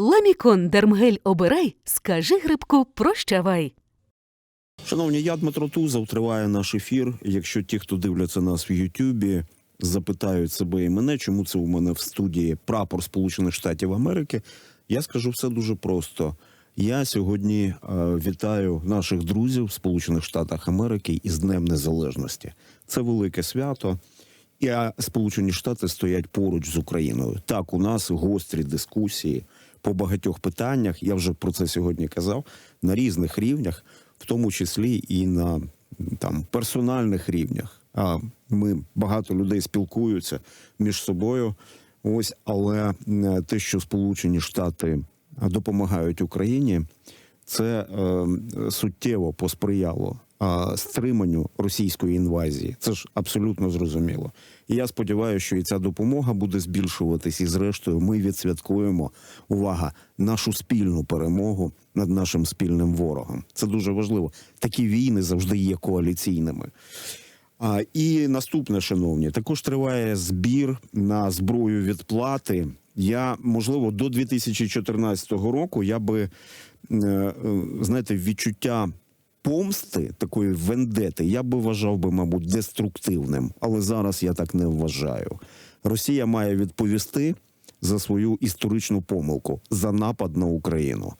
Ламікон Дермгель обирай, скажи грибку прощавай. Шановні, я Дмитро Тузов, триває наш ефір. Якщо ті, хто дивляться нас в Ютубі, запитають себе і мене, чому це у мене в студії прапор Сполучених Штатів Америки, я скажу все дуже просто. Я сьогодні е, вітаю наших друзів в Сполучених Штатах Америки із Днем Незалежності. Це велике свято. І Сполучені Штати стоять поруч з Україною. Так, у нас гострі дискусії по багатьох питаннях. Я вже про це сьогодні казав на різних рівнях, в тому числі і на там персональних рівнях. А ми багато людей спілкуються між собою. Ось, але те, що Сполучені Штати допомагають Україні, це е, суттєво посприяло а, стриманню російської інвазії. Це ж абсолютно зрозуміло. І я сподіваюся, що і ця допомога буде збільшуватись, і зрештою ми відсвяткуємо увага нашу спільну перемогу над нашим спільним ворогом. Це дуже важливо. Такі війни завжди є коаліційними. А, і наступне, шановні, також триває збір на зброю відплати. Я можливо до 2014 року я би е, е, знаєте, відчуття помсти такої вендети, я би вважав би, мабуть, деструктивним. Але зараз я так не вважаю. Росія має відповісти за свою історичну помилку за напад на Україну.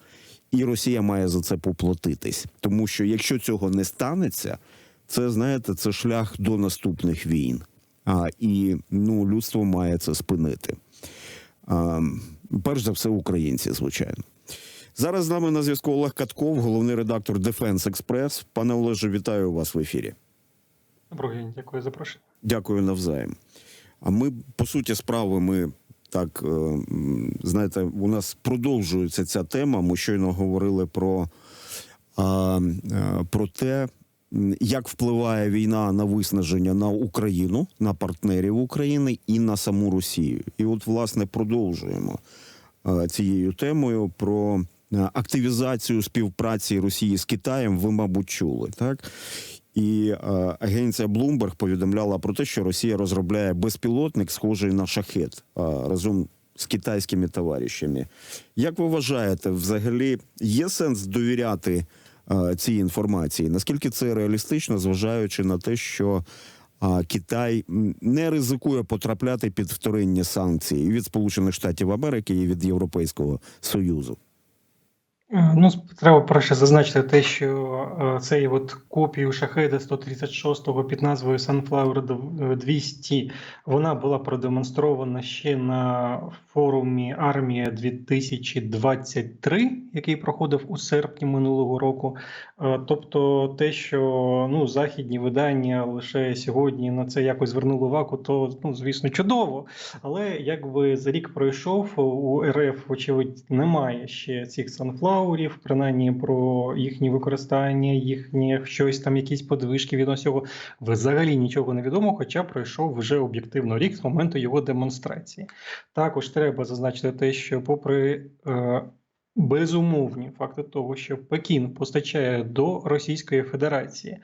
І Росія має за це поплатитись, тому що якщо цього не станеться, це знаєте, це шлях до наступних війн. А і ну людство має це спинити. А, перш за все, українці, звичайно. Зараз з нами на зв'язку Олег Катков, головний редактор Defense Express. Пане Олеже, вітаю вас в ефірі. Доброго дня, дякую за запрошення. Дякую навзаєм. А ми, по суті, справи, ми так е, знаєте, у нас продовжується ця тема. Ми щойно говорили про, е, про те, як впливає війна на виснаження на Україну, на партнерів України і на саму Росію. І от, власне, продовжуємо е, цією темою про активізацію співпраці Росії з Китаєм. Ви, мабуть, чули, так? І е, агенція Bloomberg повідомляла про те, що Росія розробляє безпілотник, схожий на шахет е, разом з китайськими товаришами. Як ви вважаєте, взагалі є сенс довіряти е, цій інформації? Наскільки це реалістично, зважаючи на те, що е, Китай не ризикує потрапляти під вторинні санкції від Сполучених Штатів Америки і від Європейського Союзу? Е, Ну, треба перше зазначити те, що е, цей от копію шахеда 136-го під назвою Sunflower е, 200, вона була продемонстрована ще на форумі Армія 2023, який проходив у серпні минулого року. Е, Тобто, те, що ну, західні видання лише сьогодні на це якось звернули увагу, то ну, звісно чудово. Але якби за рік пройшов, у РФ, вочевидь, немає ще цих санфлаурів, принаймні про їхнє використання, їхнє щось там, якісь подвижки від цього взагалі нічого не відомо, хоча пройшов вже об'єктивно рік з моменту його демонстрації. Також треба зазначити те, що, попри е, безумовні факти того, що Пекін постачає до Російської Федерації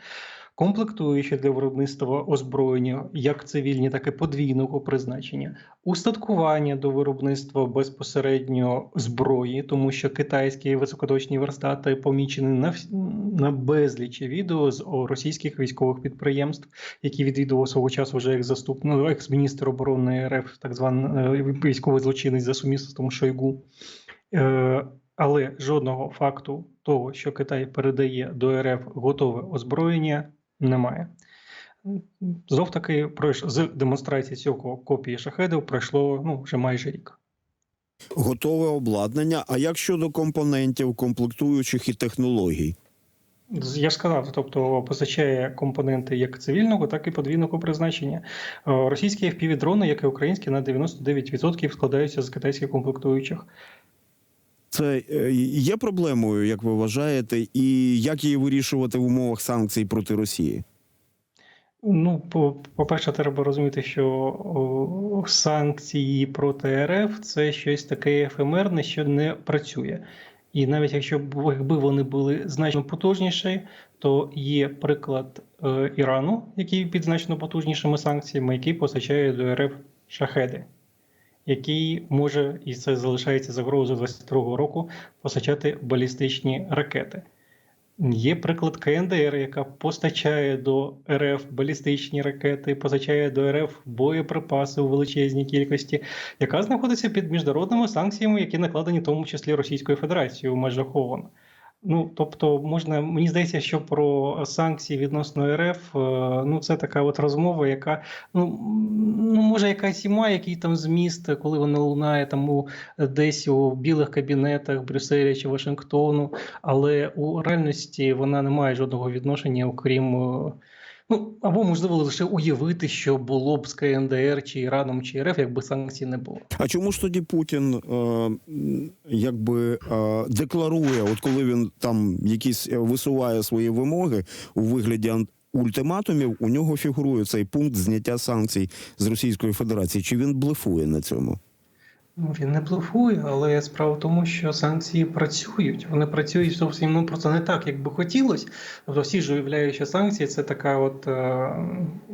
комплектуючі для виробництва озброєння як цивільні, так і подвійного призначення, устаткування до виробництва безпосередньо зброї, тому що китайські високоточні верстати помічені на, на безлічі відео з російських військових підприємств, які відвідував свого часу вже як заступник, ну, екс-міністр оборони РФ, так званий е, військовий злочинець за сумісництвом Шойгу. Е, але жодного факту того, що Китай передає до РФ готове озброєння, немає. Знов таки з демонстрації цього копії шахедів пройшло ну, вже майже рік. Готове обладнання. А як щодо компонентів, комплектуючих і технологій? Я ж сказав, тобто постачає компоненти як цивільного, так і подвійного призначення. Е, Російські FPV-дрони, як і українські, на 99% складаються з китайських комплектуючих. Це е, є проблемою, як ви вважаєте, і як її вирішувати в умовах санкцій проти Росії? Ну, по- по-перше, треба розуміти, що санкції проти РФ це щось таке ефемерне, що не працює. І навіть якщо якби вони були значно потужніші, то є приклад е, Ірану, який під значно потужнішими санкціями, який постачає до РФ шахеди. Який може, і це залишається загрозою 22-го року, постачати балістичні ракети. Є приклад КНДР, яка постачає до РФ балістичні ракети, постачає до РФ боєприпаси у величезній кількості, яка знаходиться під міжнародними санкціями, які накладені в тому числі Російською Федерацією у межах ООН. Ну, тобто, можна, мені здається, що про санкції відносно РФ, е, ну це така от розмова, яка ну, ну може якась і має який там зміст, коли вона лунає там у десь у білих кабінетах Брюсселя чи Вашингтону, але у реальності вона не має жодного відношення, окрім. Ну, або можливо лише уявити, що було б з КНДР чи Іраном чи РФ, якби санкцій не було. А чому ж тоді Путін е, якби е, декларує, от коли він там якісь е, висуває свої вимоги у вигляді ультиматумів, у нього фігурує цей пункт зняття санкцій з Російської Федерації? Чи він блефує на цьому? Ну, він не блефує, але справа в тому, що санкції працюють. Вони працюють зовсім ну, просто не так, як би хотілося. Тобто всі ж уявляють, що санкції це така от е,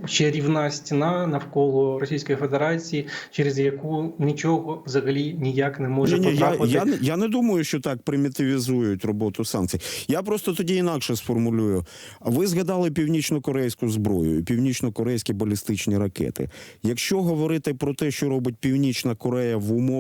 чарівна стіна навколо Російської Федерації, через яку нічого взагалі ніяк не може Ні, я, потрапити. я, не- я не думаю, що так примітивізують роботу санкцій. Я просто тоді інакше сформулюю. Ви згадали північно-корейську зброю, і північно-корейські балістичні ракети. Якщо говорити про те, що робить Північна Корея в умовах.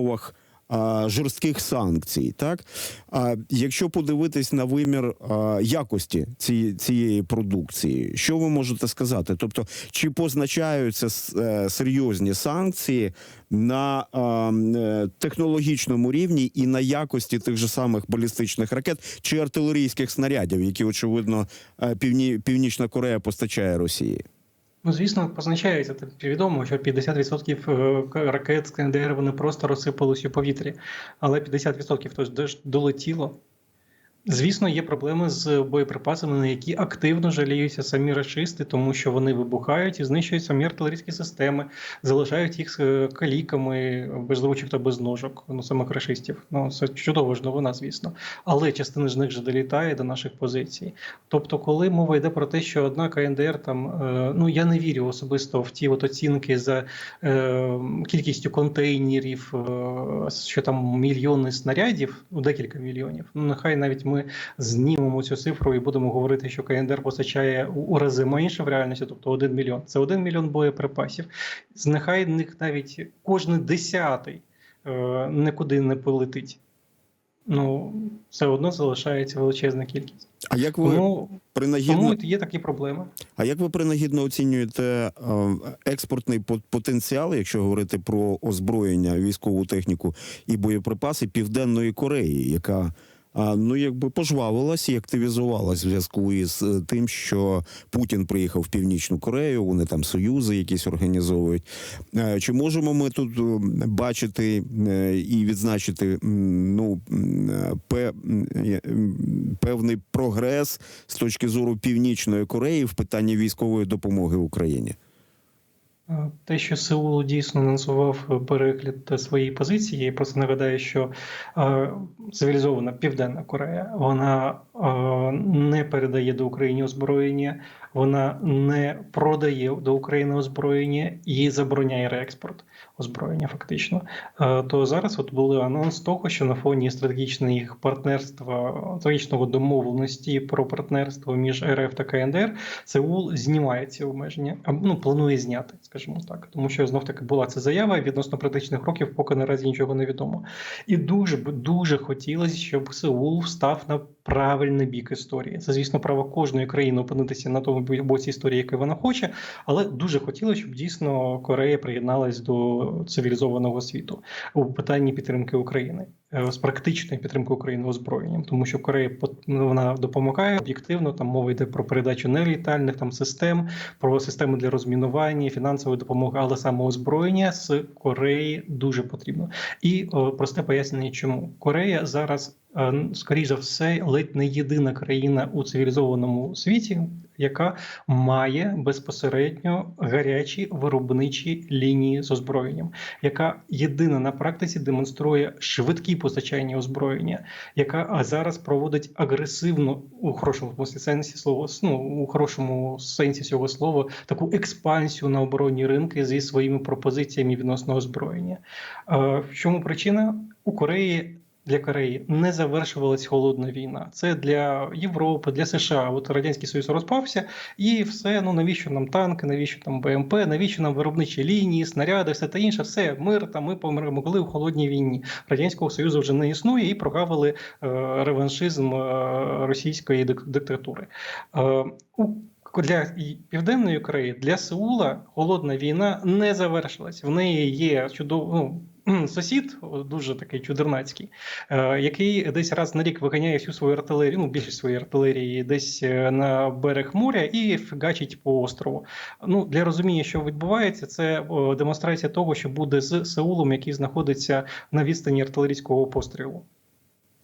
А, Жорстких санкцій, так а якщо подивитись на вимір а, якості цієї, цієї продукції, що ви можете сказати? Тобто, чи позначаються е, серйозні санкції на а, е, технологічному рівні і на якості тих же самих балістичних ракет чи артилерійських снарядів, які очевидно е, півні, Північна Корея постачає Росії? Ну, звісно, позначається. Тобто відомо, що 50% е, ракет КНДР вони просто розсипались у повітрі, але 50% то ж долетіло. Звісно, є проблеми з боєприпасами, на які активно жаліються самі рашисти, тому що вони вибухають і знищують самі артилерійські системи, залишають їх е, каліками без ручок та без ножок, ну самих рашистів. Ну це чудова ж новина, звісно. Але частина з них же долітає до наших позицій. Тобто, коли мова йде про те, що одна КНДР там, е, ну я не вірю особисто в ті от оцінки за е, кількістю контейнерів, е, що там мільйони снарядів, ну декілька мільйонів. Ну нехай навіть ми знімемо цю цифру і будемо говорити, що КНДР постачає у, рази менше в реальності, тобто один мільйон. Це один мільйон боєприпасів. З нехай них навіть кожен десятий е, нікуди не полетить. Ну, все одно залишається величезна кількість. А як ви Тому, принагідно, тому є такі проблеми. а як ви принагідно оцінюєте е, експортний потенціал, якщо говорити про озброєння, військову техніку і боєприпаси Південної Кореї, яка ну якби пожвавилась і активізувалась в зв'язку із е, тим, що Путін приїхав в Північну Корею, вони там союзи якісь організовують. Е, Чи можемо ми тут е, бачити і відзначити ну певний прогрес з точки зору Північної Кореї в питанні військової допомоги Україні? Е, Те, що Сеул дійсно анонсував перегляд своєї позиції, я просто нагадаю, що е, цивілізована Південна Корея вона е, не передає до України озброєння, вона не продає до України озброєння і забороняє реекспорт озброєння, фактично. Е, то зараз от були анонс того, що на фоні стратегічних партнерства, стратегічного домовленості про партнерство між РФ та КНДР, Сеул знімає ці обмеження, а ну планує зняти, скажімо так, тому що знов таки була ця заява відносно практичних років, поки наразі нічого не відомо. І дуже дуже хотілося, щоб Сеул встав на правильний бік історії. Це, звісно, право кожної країни опинитися на тому бі- боці історії, який вона хоче, але дуже хотілося, щоб дійсно Корея приєдналась до цивілізованого світу у питанні підтримки України е, з практичної підтримки України озброєнням, тому що Корея ну, вона допомагає об'єктивно. Там мова йде про передачу нелітальних там систем, про системи для розмінування, фінансової допомоги, але саме озброєння з Кореї дуже потрібно. І о, просте пояснення, чому Корея зараз, е, скоріш за все, ледь не єдина країна у цивілізованому світі, яка має безпосередньо гарячі виробничі лінії з озброєнням, яка єдина на практиці демонструє швидкі постачання озброєння, яка зараз проводить агресивну у хорошому сенсі слова, ну, у хорошому сенсі цього слова таку експансію на оборонні ринки зі своїми пропозиціями відносно озброєння. В чому причина? У Кореї для Кореї не завершувалась холодна війна. Це для Європи, для США. От радянський Союз розпався, і все. Ну навіщо нам танки, навіщо там БМП, навіщо нам виробничі лінії, снаряди, все та інше, все мир. Та ми помогли у холодній війні. Радянського Союзу вже не існує і прогавили е, реваншизм е, російської дик- диктатури. Е, для Південної Кореї, для Сеула холодна війна не завершилась. В неї є чудово. Ну, Сусід дуже такий чудернацький, е, який десь раз на рік виганяє всю свою артилерію, ну більшість своєї артилерії, десь е, на берег моря і фігачить по острову. Ну для розуміння, що відбувається, це демонстрація того, що буде з Сеулом, який знаходиться на відстані артилерійського пострілу.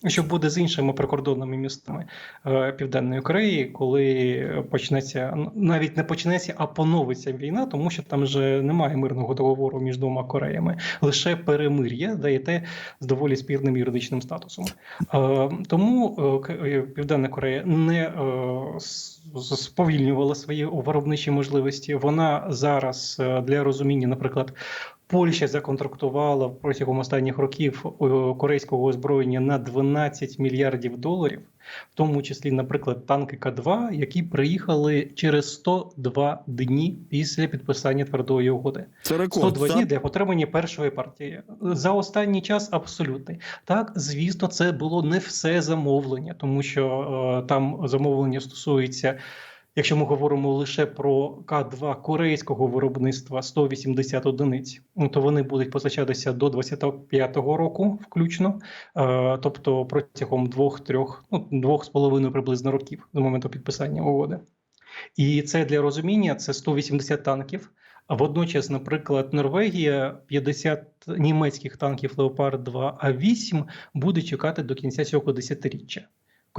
Що буде з іншими прикордонними містами е, Південної Кореї, коли почнеться ну, навіть не почнеться, а поновиться війна, тому що там вже немає мирного договору між двома Кореями, лише перемир'я, да і те з доволі спірним юридичним статусом. Е, Тому е, Південна Корея не сповільнювала свої виробничі можливості. Вона зараз для розуміння, наприклад. Польща законтрактувала протягом останніх років е, корейського озброєння на 12 мільярдів доларів, в тому числі, наприклад, танки К2, які приїхали через 102 дні після підписання твердої угоди. Це рекорд. 102 дні для отримання першої партії. За останній час абсолютний. Так, звісно, це було не все замовлення, тому що е, там замовлення стосується. Якщо ми говоримо лише про К2 корейського виробництва 180 одиниць, то вони будуть постачатися до 25-го року, включно, е, тобто протягом двох-трьох, ну двох з половиною приблизно років до моменту підписання угоди. І це для розуміння це 180 танків. А водночас, наприклад, Норвегія 50 німецьких танків Леопард 2 А8 буде чекати до кінця цього десятиріччя.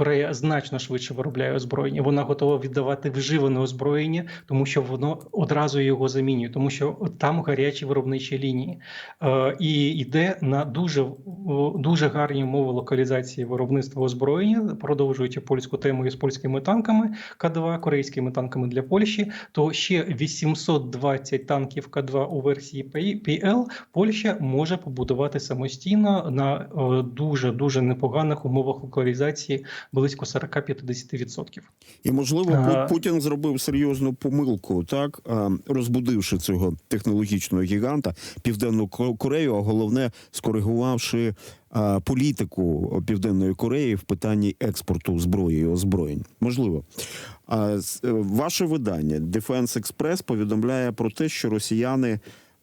Корея значно швидше виробляє озброєння. Вона готова віддавати вживане озброєння, тому що воно одразу його замінює, тому що там гарячі виробничі лінії. Е, і йде на дуже, дуже гарні умови локалізації виробництва озброєння, продовжуючи польську тему із польськими танками К2, корейськими танками для Польщі, то ще 820 танків К2 у версії PL Польща може побудувати самостійно на дуже дуже непоганих умовах локалізації близько 40-50%. І можливо. Путін зробив серйозну помилку, так розбудивши цього технологічного гіганта Південну Корею, а головне скоригувавши політику Південної Кореї в питанні експорту зброї і озброєнь. Можливо. А е, ваше видання Defense Express повідомляє про те, що росіяни.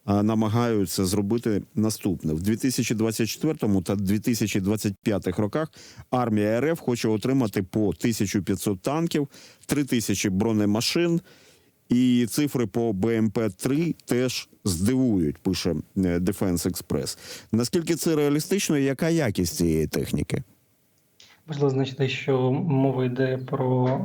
Намагаються зробити наступне в 2024 та 2025 роках. Армія РФ хоче отримати по 1500 танків, 3000 бронемашин, і цифри по БМП-3 теж здивують. Пише е, Defense Express. Наскільки це реалістично? і Яка якість цієї техніки? Важливо значити, що мова йде про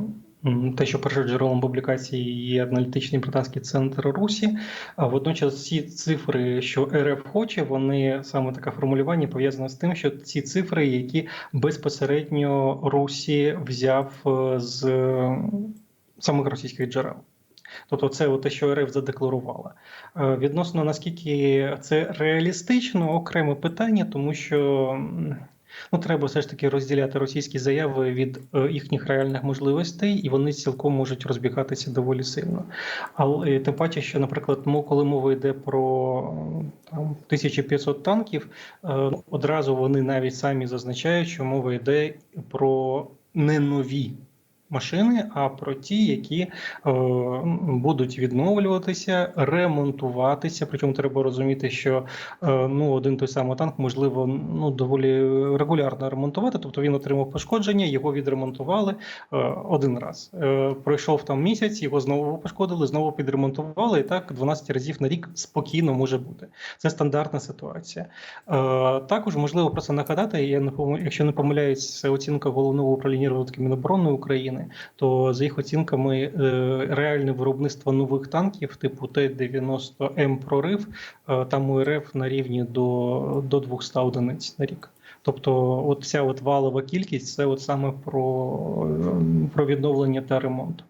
те, що першим джерелом публікації є аналітичний британський центр Русі. А водночас ці цифри, що РФ хоче, вони саме таке формулювання пов'язане з тим, що ці цифри, які безпосередньо Русі взяв е, з е, самих російських джерел. Тобто, це те, що РФ задекларувала. Е, Відносно наскільки це реалістично, окреме питання, тому що ну, треба все ж таки розділяти російські заяви від е, їхніх реальних можливостей, і вони цілком можуть розбігатися доволі сильно. Але е, тим паче, що, наприклад, коли мова йде про там, 1500 танків, е, одразу вони навіть самі зазначають, що мова йде про не нові машини, а про ті, які е, будуть відновлюватися, ремонтуватися. Причому треба розуміти, що е, ну один той самий танк можливо ну доволі регулярно ремонтувати. Тобто він отримав пошкодження, його відремонтували е, один раз. Е, пройшов там місяць, його знову пошкодили, знову підремонтували. І так 12 разів на рік спокійно може бути. Це стандартна ситуація. Е, також можливо просто нагадати, я не якщо не помиляюсь, це оцінка головного управління розвитку Міноборони України. України, то за їх оцінками е, реальне виробництво нових танків типу Т-90М прорив е, там у РФ на рівні до, до 200 одиниць на рік. Тобто, от ця от валова кількість це от саме про, е, про відновлення та ремонт.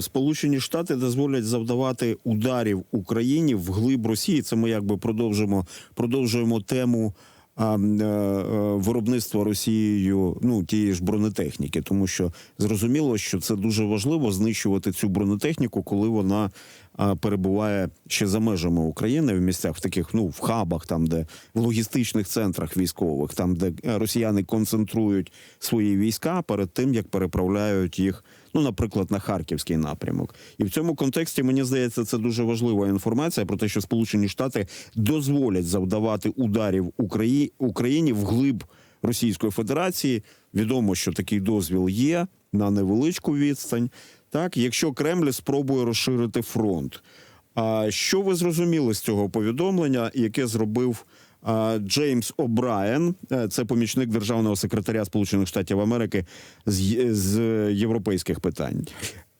Сполучені Штати дозволять завдавати ударів Україні в глиб Росії. Це ми якби продовжимо продовжуємо тему м, виробництва Росією ну тієї ж бронетехніки, тому що зрозуміло, що це дуже важливо знищувати цю бронетехніку, коли вона а, перебуває ще за межами України в місцях в таких, ну в хабах, там де в логістичних центрах військових, там де е, росіяни концентрують свої війська перед тим, як переправляють їх, ну наприклад, на харківський напрямок. І в цьому контексті мені здається, це дуже важлива інформація про те, що Сполучені Штати дозволять завдавати ударів Украї... Україні вглиб Російської Федерації. Відомо, що такий дозвіл є на невеличку відстань. Так, якщо Кремль спробує розширити фронт. А що ви зрозуміли з цього повідомлення, яке зробив Джеймс О'Брайен, Е, це помічник державного секретаря Сполучених Штатів Америки з, з європейських питань?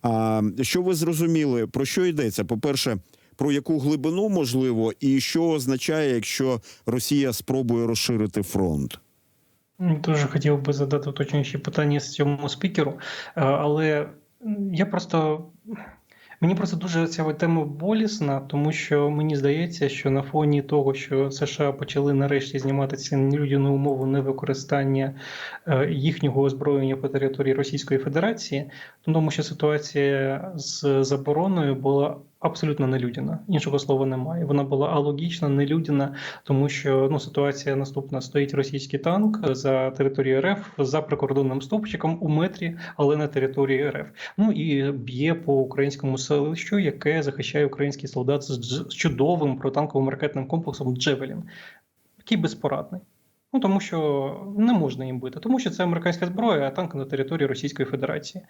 А що ви зрозуміли? Про що йдеться? По-перше, про яку глибину можливо, і що означає, якщо Росія спробує розширити фронт? Дуже хотів би задати уточнюючі питання з цьому спікеру, е, але я просто. Мені просто дуже ця тема болісна, тому що мені здається, що на фоні того, що США почали нарешті знімати ці нелюдяну умову невикористання е, їхнього озброєння по території Російської Федерації, тому що ситуація з забороною була абсолютно нелюдяна. Іншого слова немає. Вона була алогічна, нелюдяна, тому що ну ситуація наступна: стоїть російський танк за територією РФ за прикордонним стовпчиком у метрі, але на території РФ. Ну і б'є по українському селищу, яке захищає український солдат з чудовим протанковим ракетним комплексом Джевелін, який безпорадний. Ну тому що не можна їм бити, тому що це американська зброя, а танк на території Російської Федерації.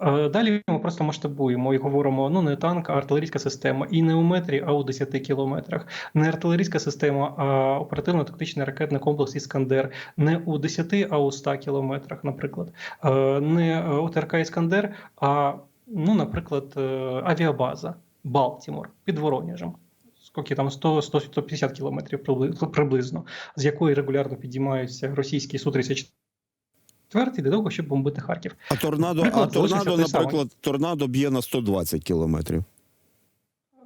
Е, Далі ми просто масштабуємо і говоримо: ну не танк, а артилерійська система, і не у метрі, а у 10 кілометрах. Не артилерійська система, а оперативно-тактичний ракетний комплекс Іскандер, не у 10, а у 100 кілометрах, наприклад. Е, Не ОТРК Іскандер, а ну, наприклад, е, авіабаза Балтімор під Воронежем. Скільки там 100 150 кілометрів приблизно, з якої регулярно підіймаються російські Су-34 для того, щоб бомбити Харків. А торнадо, а Приклад залишився торнадо, наприклад, торнадо б'є на 120 кілометрів.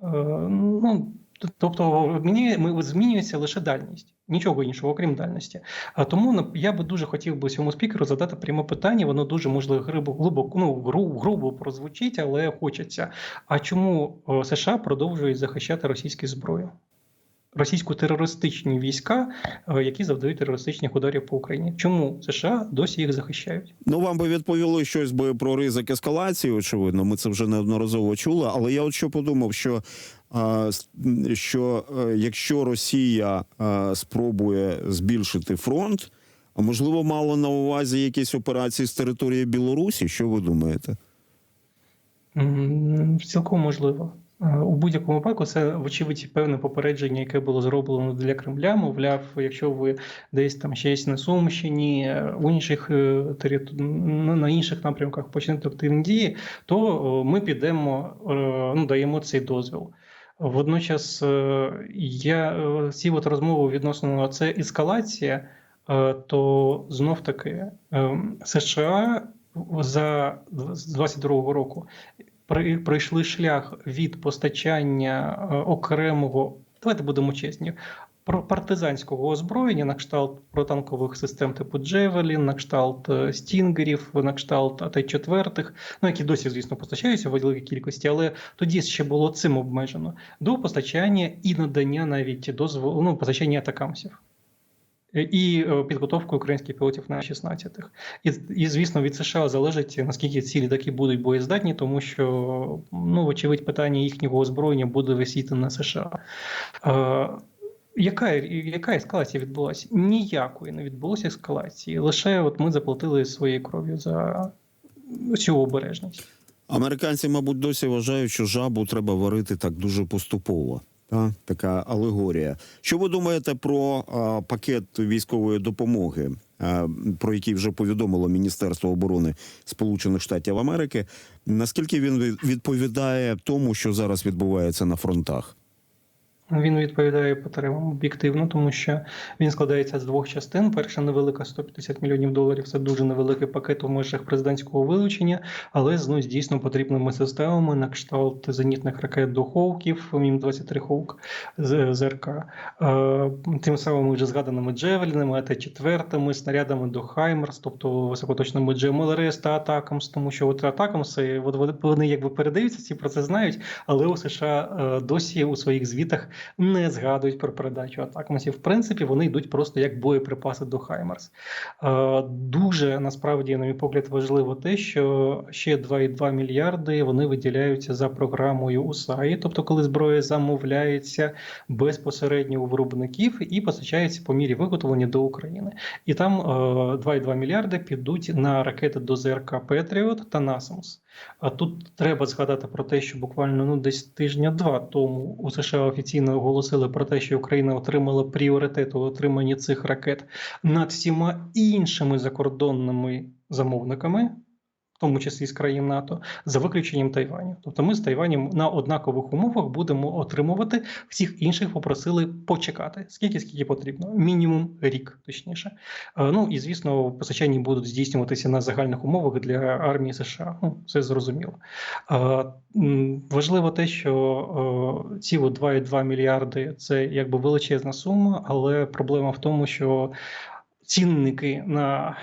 Е, Ну, тобто, мені змінюється лише дальність, нічого іншого, окрім дальності. А тому я би дуже хотів би цьому спікеру задати пряме питання. Воно дуже можливо глибо, глибоко, ну грубо прозвучить, але хочеться. А чому США продовжують захищати російську зброю? Російську терористичні війська, які завдають терористичних ударів по Україні. Чому США досі їх захищають? Ну, вам би відповіли щось би про ризик ескалації, очевидно. Ми це вже неодноразово чули. Але я от що подумав, що, що е, якщо Росія спробує збільшити фронт, а можливо, мало на увазі якісь операції з території Білорусі. Що ви думаєте? Цілком можливо. Е, У будь-якому випадку це, вочевидь, певне попередження, яке було зроблено для Кремля. Мовляв, якщо ви десь там щось на Сумщині, е, в інших е, на інших напрямках почнете активні дії, то е, ми підемо, е, ну даємо цей дозвіл. Водночас е, я сів от розмови відносно це ескалація, е, то знов таки е, США за з 22-го року пройшли шлях від постачання е, окремого, давайте будемо чесні, партизанського озброєння на кшталт протанкових систем типу Джевелін, на кшталт е, Стінгерів, на кшталт АТ-4, ну які досі, звісно, постачаються в великій кількості, але тоді ще було цим обмежено до постачання і надання навіть дозволу ну, постачання атакамсів. Е, І е, підготовку українських пілотів на 16-х. І, і звісно, від США залежить наскільки ці літаки будуть боєздатні, тому що ну, вочевидь, питання їхнього озброєння буде висіти на США. Яка, яка ескалація відбулася? Ніякої не відбулося ескалації. Лише от ми заплатили своєю кров'ю за цю обережність. Американці, мабуть, досі вважають, що жабу треба варити так дуже поступово. Та? Така алегорія. Що ви думаєте про а, пакет військової допомоги е, про який вже повідомило Міністерство оборони Сполучених Штатів Америки. Наскільки він відповідає тому, що зараз відбувається на фронтах? Він відповідає потребам об'єктивно, тому що він складається з двох частин. Перша невелика 150 мільйонів доларів. Це дуже невеликий пакет у межах президентського вилучення, але з ну, дійсно потрібними системами на кшталт зенітних ракет до Хоуків, мім 23 Хоук з ЗРК. Е, Тим самим вже згаданими Джевелінами, АТ-4, снарядами до Хаймерс, тобто високоточними GMLRS та Атакамс, тому що от вони- вони якби передаються, ці про це знають, але у США е, досі у своїх звітах не згадують про передачу атакамсів. В принципі, вони йдуть просто як боєприпаси до Хаймерс. Е, Дуже насправді, на мій погляд, важливо те, що ще 2,2 мільярди вони виділяються за програмою УСАІ, тобто коли зброя замовляється безпосередньо у виробників і постачається по мірі виготовлення до України. І там е, 2,2 мільярди підуть на ракети до ЗРК Петріот та Насамс. А тут треба згадати про те, що буквально ну десь тижня-два тому у США офіційно оголосили про те, що Україна отримала пріоритет у отриманні цих ракет над всіма іншими закордонними замовниками. Тому числі з країн НАТО, за виключенням Тайваню. Тобто ми з Тайванем на однакових умовах будемо отримувати. Всіх інших попросили почекати. Скільки скільки потрібно? Мінімум рік, точніше. Е, Ну і звісно, постачання будуть здійснюватися на загальних умовах для армії США. Ну це зрозуміло. Е, Важливо те, що е, ці от 2,2 мільярди це якби величезна сума, але проблема в тому, що цінники на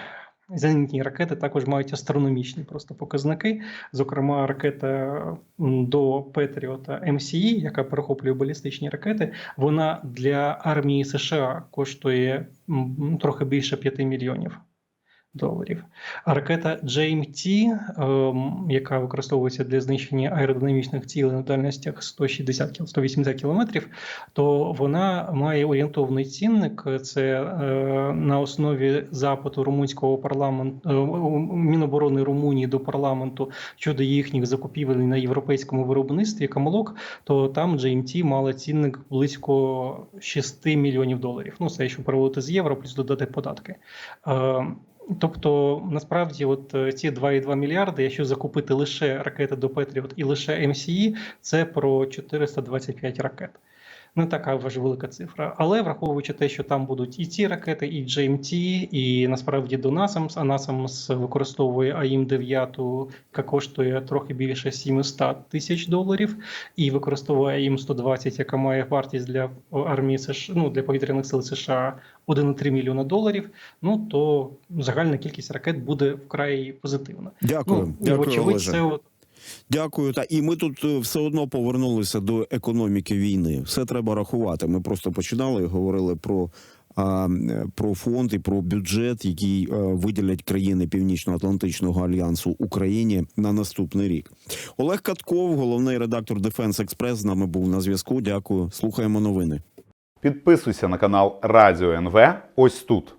Зенітні ракети також мають астрономічні просто показники. Зокрема, ракета до Петріота МСІ, яка перехоплює балістичні ракети, вона для армії США коштує трохи більше 5 мільйонів доларів. А ракета GMT, ем, яка використовується для знищення аеродинамічних цілей на дальностях 160 кіл- 180 кілометрів, то вона має орієнтовний цінник. Це е, на основі запиту румунського парламенту е, Міноборони Румунії до парламенту щодо їхніх закупівель на європейському виробництві Камолок, то там GMT мала цінник близько 6 мільйонів доларів. Ну, це якщо переводити з євро, плюс додати податки. Тобто, насправді, от е, ці 2,2 мільярди, якщо закупити лише ракети до Петріот і лише МСІ, це про 425 ракет. Не така вже велика цифра. Але враховуючи те, що там будуть і ці ракети, і GMT, і насправді до NASAMS, а NASAMS використовує АІМ-9, яка коштує трохи більше 700 тисяч доларів, і використовує АІМ-120, яка має вартість для армії США, ну, для повітряних сил США 1,3 мільйона доларів. Ну то загальна кількість ракет буде вкрай позитивна. Дякую, Ну, дякую, Олеже. це Дякую. Та і ми тут е, все одно повернулися до економіки війни. Все треба рахувати. Ми просто починали і говорили про. е, Про фонд і про бюджет, який е, виділять країни Північно-Атлантичного альянсу Україні на наступний рік. Олег Катков, головний редактор Дефенс Експрес, з нами був на зв'язку. Дякую. Слухаємо новини. Підписуйся на канал Радіо НВ ось тут.